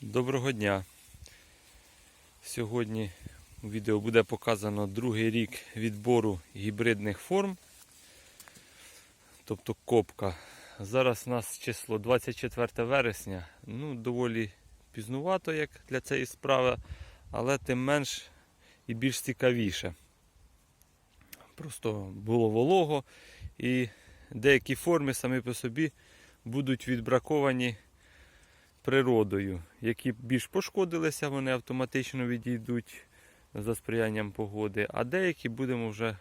Доброго дня. Сьогодні у відео буде показано другий рік відбору гібридних форм, тобто копка. Зараз у нас число 24 вересня. Ну, доволі пізнувато, як для цієї справи, але тим менш і більш цікавіше. Просто було волого і деякі форми самі по собі будуть відбраковані природою. Які більш пошкодилися, вони автоматично відійдуть за сприянням погоди, а деякі будемо вже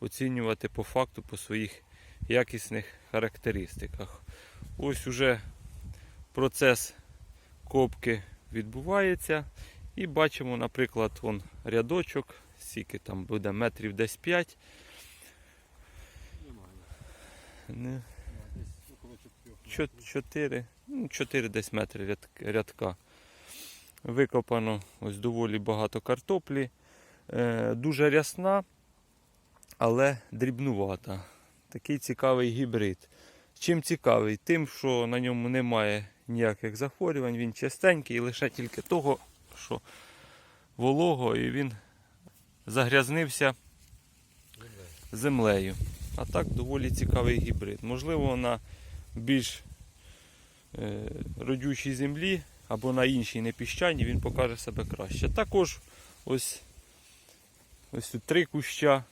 оцінювати по факту по своїх якісних характеристиках. Ось уже процес копки відбувається. І бачимо, наприклад, он рядочок, скільки там буде метрів десь 5. Не, Десь около чотирьох. Чо- Чотири, ну, чотири десь метри рядка. Викопано ось доволі багато картоплі. Е, дуже рясна, але дрібнувата. Такий цікавий гібрид. Чим цікавий? Тим, що на ньому немає ніяких захворювань, він чистенький, лише тільки того, що волого і він загрязнився землею. А так доволі цікавий гібрид. Можливо, на більш родючій землі або на іншій непіщаній він покаже себе краще. Також ось, ось тут три куща.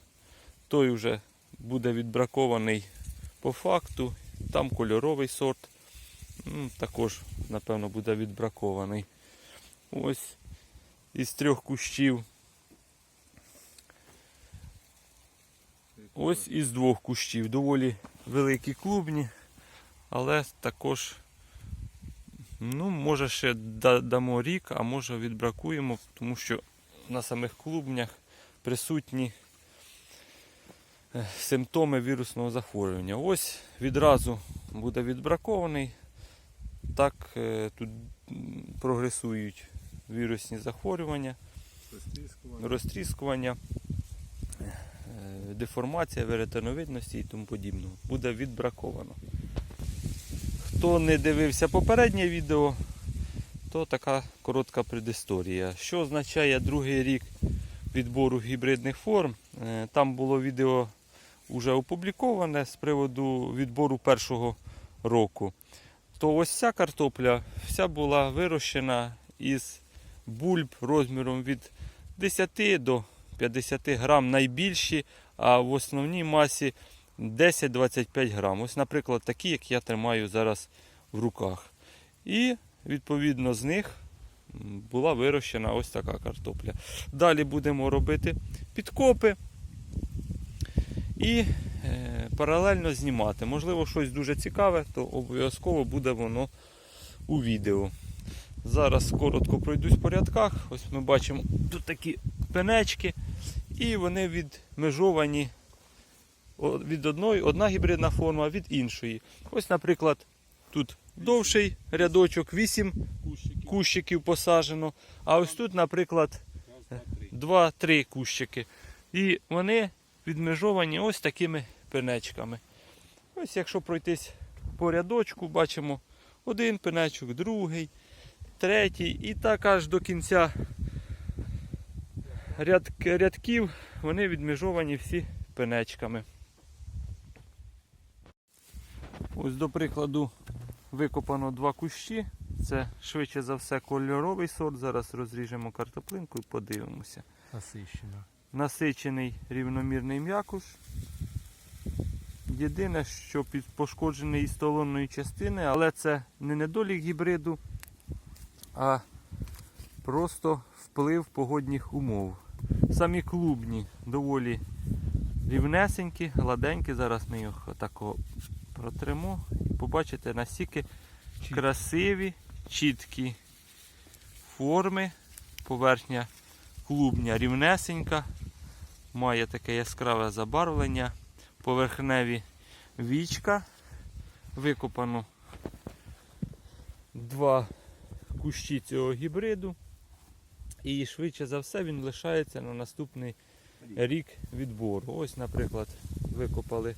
Той вже буде відбракований по факту. Там кольоровий сорт. Ну, також, напевно, буде відбракований. Ось із трьох кущів. Ось із двох кущів. Доволі великі клубні, але також, ну, може ще дамо рік, а може відбракуємо, тому що на самих клубнях присутні е, симптоми вірусного захворювання. Ось відразу буде відбракований. Так е, тут прогресують вірусні захворювання Розтріскування. розтріскування, е, деформація веретеновидності і тому подібного. Буде відбраковано. Хто не дивився попереднє відео, то така коротка предісторія. Що означає другий рік відбору гібридних форм? Е, Там було відео вже опубліковане з приводу відбору першого року. То ось ця картопля вся була вирощена із бульб розміром від 10 до 50 грам найбільші, а в основній масі 10-25 грам. Ось, наприклад, такі, як я тримаю зараз в руках. І відповідно з них була вирощена ось така картопля. Далі будемо робити підкопи і е, паралельно знімати. Можливо, щось дуже цікаве, то обов'язково буде воно у відео. Зараз коротко пройдусь по рядках. Ось ми бачимо тут такі пенечки, і вони відмежовані від одної, одна гібридна форма від іншої. Ось, наприклад, тут довший рядочок, 8 кущиків посаджено, а ось тут, наприклад, Раз, два, три. 2-3 кущики. І вони відмежовані ось такими пенечками. Ось якщо пройтись по рядочку, бачимо один пенечок, другий, третій. І так аж до кінця ряд, рядків вони відмежовані всі пенечками. Ось до прикладу викопано два кущі. Це швидше за все кольоровий сорт. Зараз розріжемо картоплинку і подивимося. Насищена. Насичений рівномірний м'якуш. Єдине, що під пошкоджений із столонної частини, але це не недолік гібриду, а просто вплив погодних умов. Самі клубні доволі рівнесенькі, гладенькі. Зараз ми їх отако протремо і побачите настільки красиві, чіткі форми. Поверхня клубня рівнесенька, має таке яскраве забарвлення, поверхневі вічка. Викопано два кущі цього гібриду. І швидше за все він лишається на наступний рік відбору. Ось, наприклад, викопали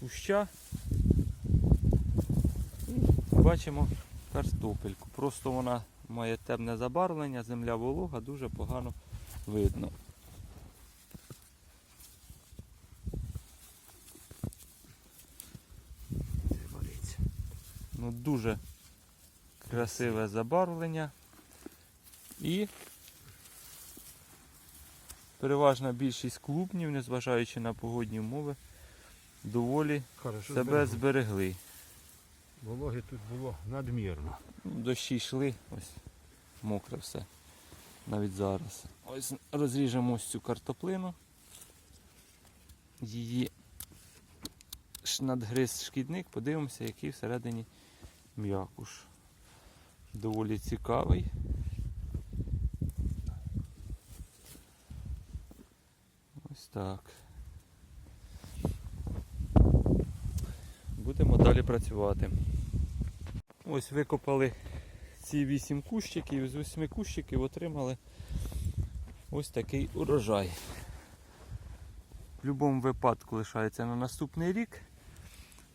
куща. І бачимо картопельку. Просто вона має темне забарвлення, земля волога, дуже погано видно. Ну, дуже красиве забарвлення. І переважна більшість клубнів, незважаючи на погодні умови, доволі Хорошо себе зберегли. зберегли. Вологи тут було надмірно. Дощі йшли, ось мокре все. Навіть зараз. Ось розріжемо ось цю картоплину. Її надгриз шкідник, подивимося, який всередині м'якуш. Доволі цікавий. Ось так. Будемо далі працювати. Ось викопали ці 8 кущиків, з 8 кущиків отримали ось такий урожай. В будь-якому випадку лишається на наступний рік.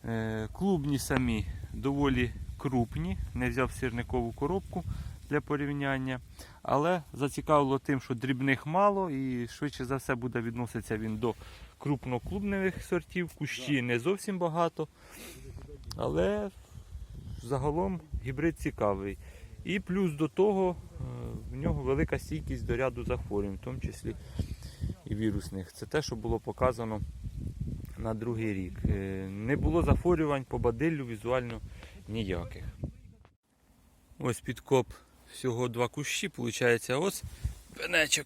Е, Клубні самі доволі крупні, не взяв сірникову коробку для порівняння. Але зацікавило тим, що дрібних мало і швидше за все буде відноситися він до крупноклубневих сортів. Кущі не зовсім багато. Але загалом гібрид цікавий. І плюс до того е, в нього велика стійкість до ряду захворювань, в тому числі і вірусних. Це те, що було показано на другий рік. Е, Не було захворювань по бадиллю візуально ніяких. Ось підкоп всього два кущі, виходить ось пенечок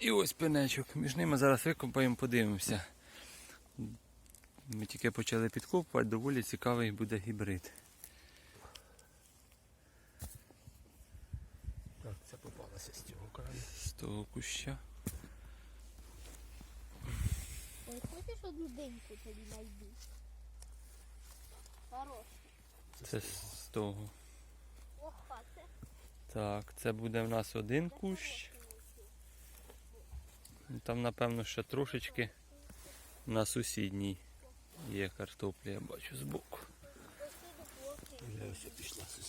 і ось пенечок. Між ними зараз викопаємо, подивимося. Ми тільки почали підкопувати, доволі цікавий буде гібрид. Так, це попалося з цього краю. З того куща. Ой, хочеш одну диньку тобі найду? Хорош. Це з того. Ох, це. Так, це буде в нас один кущ. Там, напевно, ще трошечки на сусідній є картопля, я бачу збоку.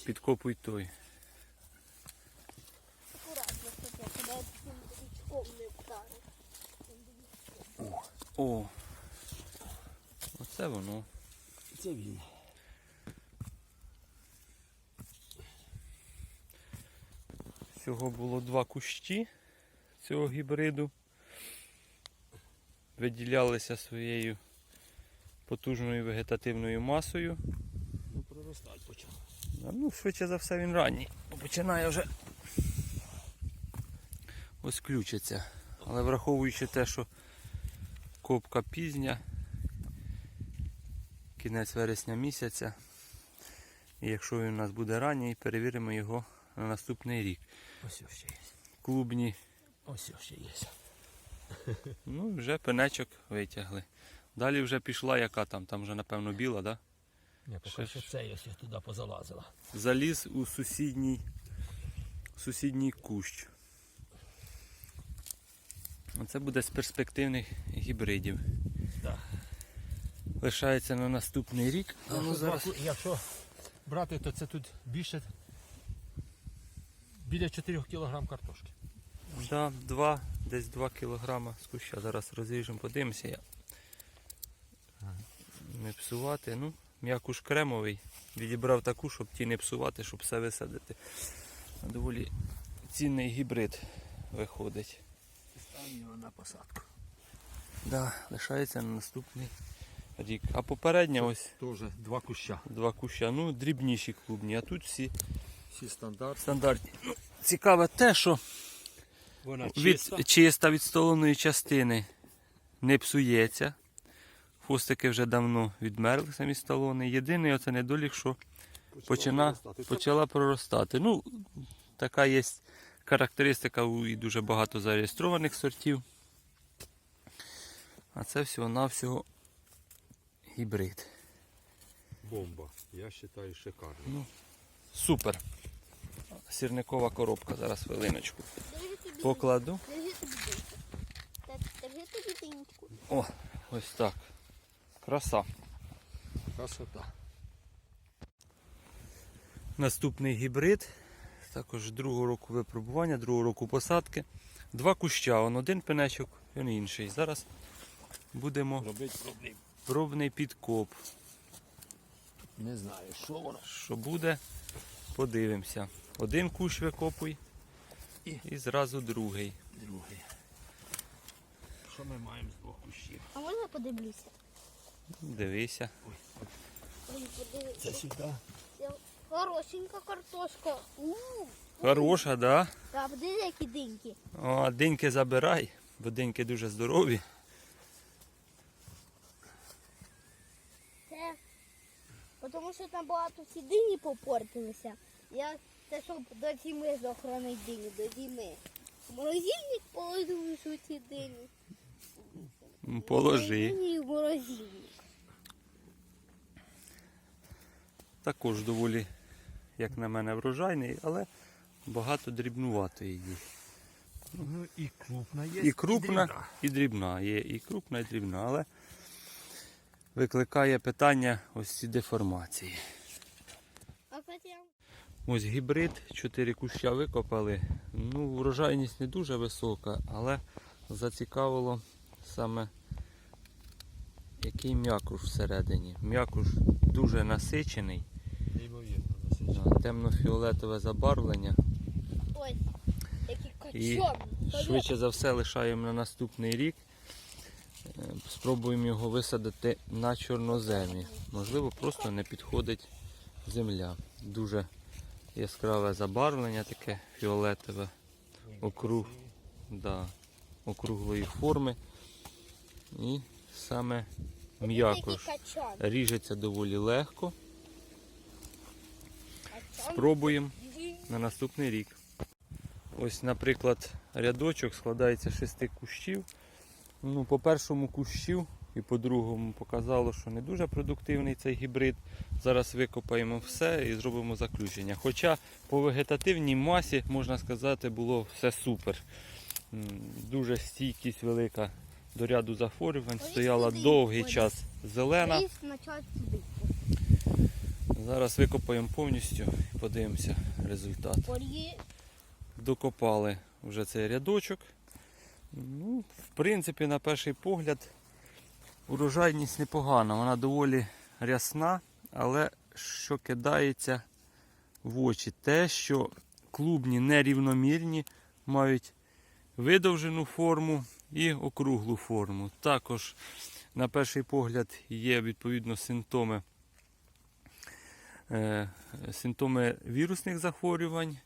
Підкопуй той. Вдарив. О! Оце воно. Це він. Всього було два кущі цього гібриду. Виділялися своєю потужною вегетативною масою. Ну, проростати почав. Ну, швидше за все він ранній. Починає вже ось ключиться. Але враховуючи те, що копка пізня, кінець вересня місяця. І якщо він у нас буде ранній, перевіримо його на наступний рік. Ось ще є. Клубні, Ось ще є. ну вже пенечок витягли. Далі вже пішла яка там, там вже напевно біла, да? Я поки що це ось туди позалазила. заліз у сусідній, сусідній кущ. Оце буде з перспективних гібридів. Так. Лишається на наступний рік. А ну, Якщо, зараз... якщо брати, то це тут більше біля 4 кг картошки. Да, два, десь 2 кілограма з куща. Зараз розріжемо, подивимося. Не псувати. Ну, м'якуш кремовий. Відібрав таку, щоб ті не псувати, щоб все висадити. Доволі цінний гібрид виходить. Стань його на посадку. Да, лишається на наступний рік. А попередня ось Теж два куща. два куща, ну дрібніші клубні, а тут всі Всі стандарт. стандартні. Ну, цікаве те, що Вона від чиста від столовної частини не псується. Хвостики вже давно відмерли самі столони. Єдиний оце недолік, що почина, почала проростати. Ну, така є характеристика у і дуже багато зареєстрованих сортів. А це всього-навсього гібрид. Бомба. Я вважаю шикарно. Супер. Сірникова коробка, зараз хвилиночку. Покладу. О, ось так. Краса. Красота. Наступний гібрид. Також другого року випробування, другого року посадки. Два куща, он один пенечок, він інший. Зараз будемо пробний. пробний підкоп. Не знаю, що воно. Що буде, подивимося. Один кущ викопуй І? і зразу другий. Другий. Що ми маємо з двох кущів? А можна подивлюся? Дивися. Подивися. сюди. Хорошенька картошка. У, Хороша, да? Та подивися, які диньки. О, диньки забирай, бо диньки дуже здорові. Це тому що там багато всі дині попортилися. Я це щоб до зими захоронити дині, до зими. В морозильник положив ці дині. Положи. Дині в морозильник. Також доволі, як на мене, врожайний, але багато дрібнуватої є. Ну і крупна є. І крупна, і дрібна. Є і крупна, і дрібна, але викликає питання ось ці деформації. Ось гібрид, 4 куща викопали. Ну, врожайність не дуже висока, але зацікавило саме який м'якуш всередині. М'якуш дуже насичений, темно-фіолетове забарвлення. І. Швидше за все лишаємо на наступний рік. Е, Спробуємо його висадити на чорноземі. Можливо, просто не підходить земля. Дуже яскраве забарвлення, таке фіолетове, округ, да, округлої форми. І саме м'якош. Ріжеться доволі легко. Спробуємо на наступний рік. Ось, наприклад, рядочок складається з шести кущів. Ну, по першому кущу і по другому показало, що не дуже продуктивний цей гібрид. Зараз викопаємо все і зробимо заключення. Хоча по вегетативній масі, можна сказати, було все супер. Дуже стійкість велика до ряду захворювань, стояла довгий час зелена. Зараз викопаємо повністю і подивимося результат. Докопали вже цей рядочок. Ну, в принципі, на перший погляд, урожайність непогана. Вона доволі рясна, але що кидається в очі, те, що клубні нерівномірні, мають видовжену форму і округлу форму. Також, на перший погляд, є відповідно симптоми, симптоми вірусних захворювань.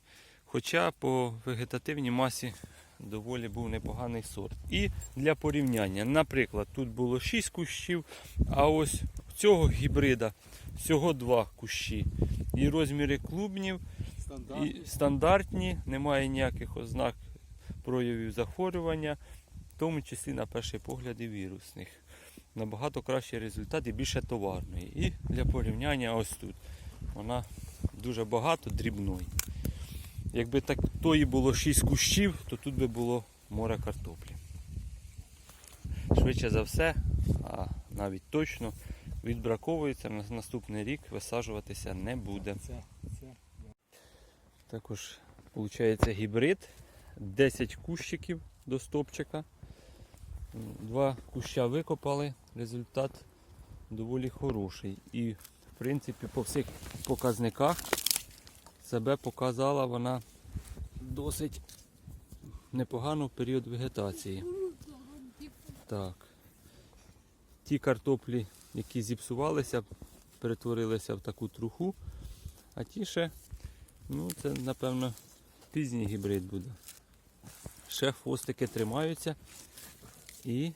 Хоча по вегетативній масі доволі був непоганий сорт. І для порівняння, наприклад, тут було 6 кущів, а ось цього гібрида всього 2 кущі. І розміри клубнів і стандартні, немає ніяких ознак проявів захворювання, в тому числі на перший погляд і вірусних. Набагато кращий результат і більше товарної. І для порівняння ось тут. Вона дуже багато дрібної. Якби так тої було 6 кущів, то тут би було море картоплі. Швидше за все, а навіть точно відбраковується на наступний рік висаджуватися не буде. Також виходить гібрид. 10 кущиків до стопчика. Два куща викопали, результат доволі хороший. І в принципі по всіх показниках себе показала вона досить непогано в період вегетації. Так. Ті картоплі, які зіпсувалися, перетворилися в таку труху, а ті ще, ну це напевно пізній гібрид буде. Ще хвостики тримаються і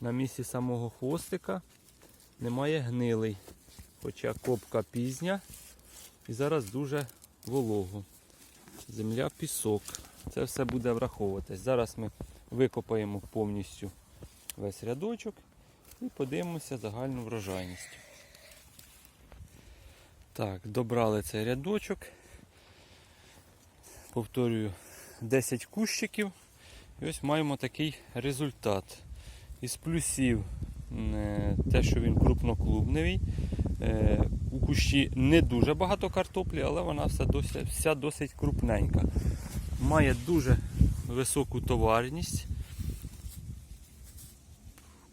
на місці самого хвостика немає гнилий. Хоча копка пізня і зараз дуже волого. Земля, пісок. Це все буде враховуватись. Зараз ми викопаємо повністю весь рядочок і подивимося загальну врожайність. Так, добрали цей рядочок. Повторюю, 10 кущиків. І ось маємо такий результат. Із плюсів е, те, що він крупноклубневий, у кущі не дуже багато картоплі, але вона вся досить, вся досить крупненька. Має дуже високу товарність.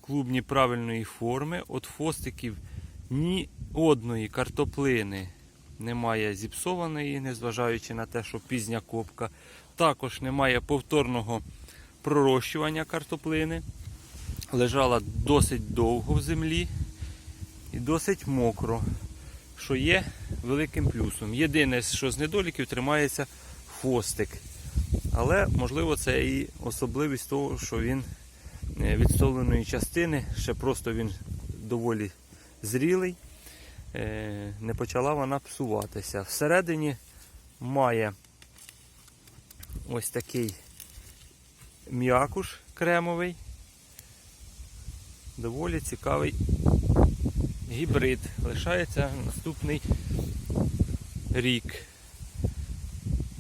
Клубні правильної форми. От фостиків ні одної картоплини немає зіпсованої, незважаючи на те, що пізня копка. Також немає повторного пророщування картоплини. Лежала досить довго в землі і досить мокро, що є великим плюсом. Єдине, що з недоліків тримається хвостик. Але можливо це і особливість того, що він е, від столеної частини, ще просто він доволі зрілий, е, не почала вона псуватися. Всередині має ось такий м'якуш кремовий, доволі цікавий гібрид. Лишається наступний рік.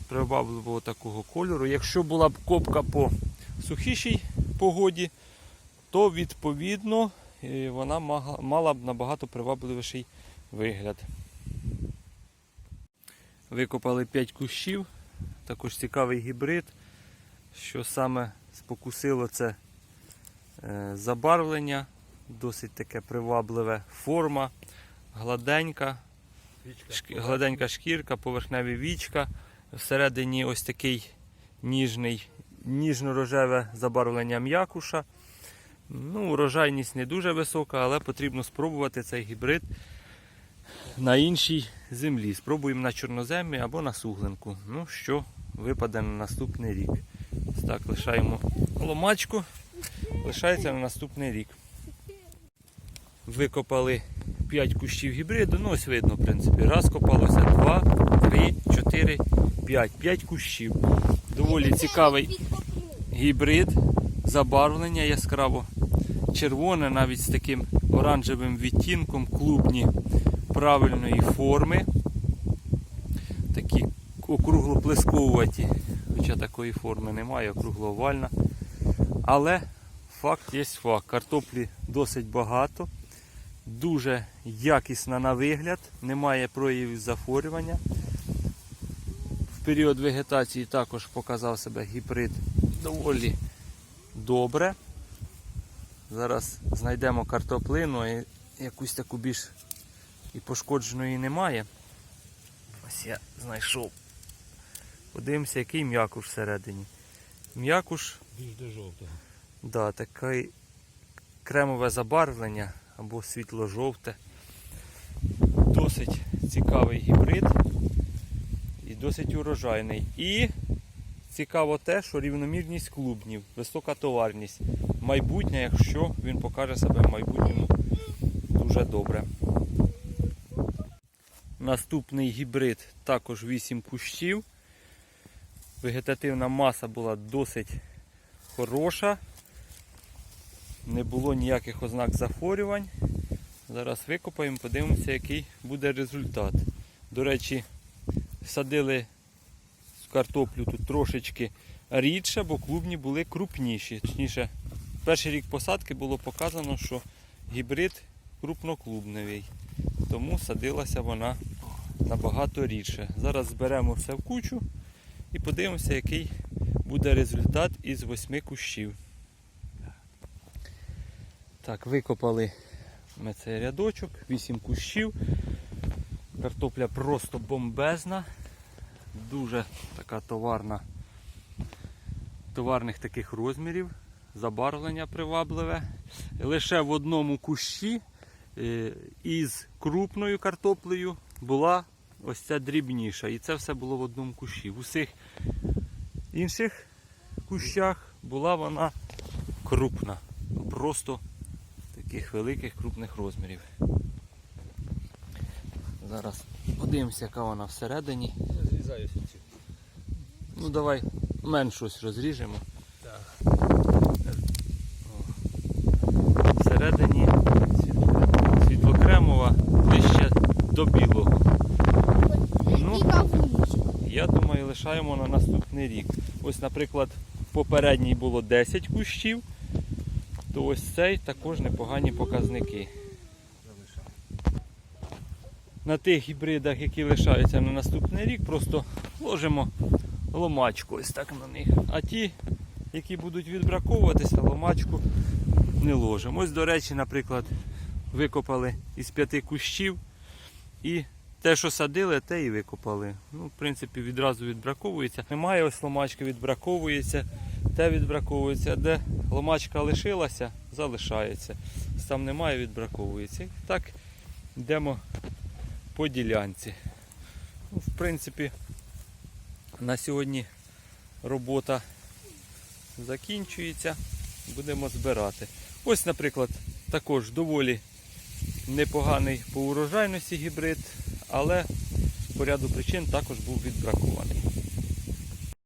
Привабливого такого кольору. Якщо була б копка по сухішій погоді, то відповідно е, вона мала б набагато привабливіший вигляд. Викопали 5 кущів, також цікавий гібрид. Що саме спокусило це е, забарвлення, досить таке привабливе форма, гладенька, шк- гладенька шкірка, поверхневі вічка. Всередині ось такий ніжний, ніжно-рожеве забарвлення м'якуша. Ну, урожайність не дуже висока, але потрібно спробувати цей гібрид на іншій землі. Спробуємо на чорноземі або на суглинку. Ну, що випаде на наступний рік. Ось так, лишаємо ломачку, лишається на наступний рік. Викопали 5 кущів гібриду, ну ось видно, в принципі. Раз копалося, два, три, чотири, п'ять. П'ять кущів. Доволі цікавий гібрид, забарвлення яскраво червоне, навіть з таким оранжевим відтінком, клубні правильної форми. Такі округлоплесковуваті, хоча такої форми немає, округлоовальна. Але факт є факт. Картоплі досить багато, дуже якісна на вигляд, немає проявів захворювання. В період вегетації також показав себе гібрид доволі добре. Зараз знайдемо картоплину і якусь таку більш і пошкодженої немає. Ось я знайшов. Подивимося, який м'якуш всередині. М'якуш, Більш до жовтого. да, таке кремове забарвлення або світло-жовте. Досить цікавий гібрид і досить урожайний. І цікаво те, що рівномірність клубнів, висока товарність. Майбутнє, якщо він покаже себе в майбутньому дуже добре. Наступний гібрид також 8 кущів. Вегетативна маса була досить хороша. Не було ніяких ознак захворювань. Зараз викопаємо, подивимося, який буде результат. До речі, садили картоплю тут трошечки рідше, бо клубні були крупніші. Точніше, перший рік посадки було показано, що гібрид крупноклубневий. Тому садилася вона набагато рідше. Зараз зберемо все в кучу і подивимося, який буде результат із восьми кущів. Так, викопали ми цей рядочок, 8 кущів. Картопля просто бомбезна, дуже така товарна, товарних таких розмірів, забарвлення привабливе. Лише в одному кущі е, із крупною картоплею була ось ця дрібніша. І це все було в одному кущі. В усіх інших кущах була вона крупна. Просто таких великих крупних розмірів. Зараз подивимося, яка вона всередині. Я зрізаю ці. Ну давай меншу ось розріжемо. Так. Всередині світлокремова ближче до білого. Ну. Я думаю, лишаємо на наступний рік. Ось, наприклад, попередній було 10 кущів, то ось цей також непогані показники. На тих гібридах, які лишаються на наступний рік, просто ложимо ломачку ось так на них. А ті, які будуть відбраковуватися, ломачку не ложимо. Ось, до речі, наприклад, викопали із п'яти кущів і те, що садили, те і викопали. Ну, в принципі, відразу відбраковується. Немає ось ломачки, відбраковується, те відбраковується, де ломачка лишилася, залишається. Там немає, відбраковується. І так йдемо по ділянці. Ну, в принципі, на сьогодні робота закінчується. Будемо збирати. Ось, наприклад, також доволі непоганий по урожайності гібрид, але по ряду причин також був відбракований.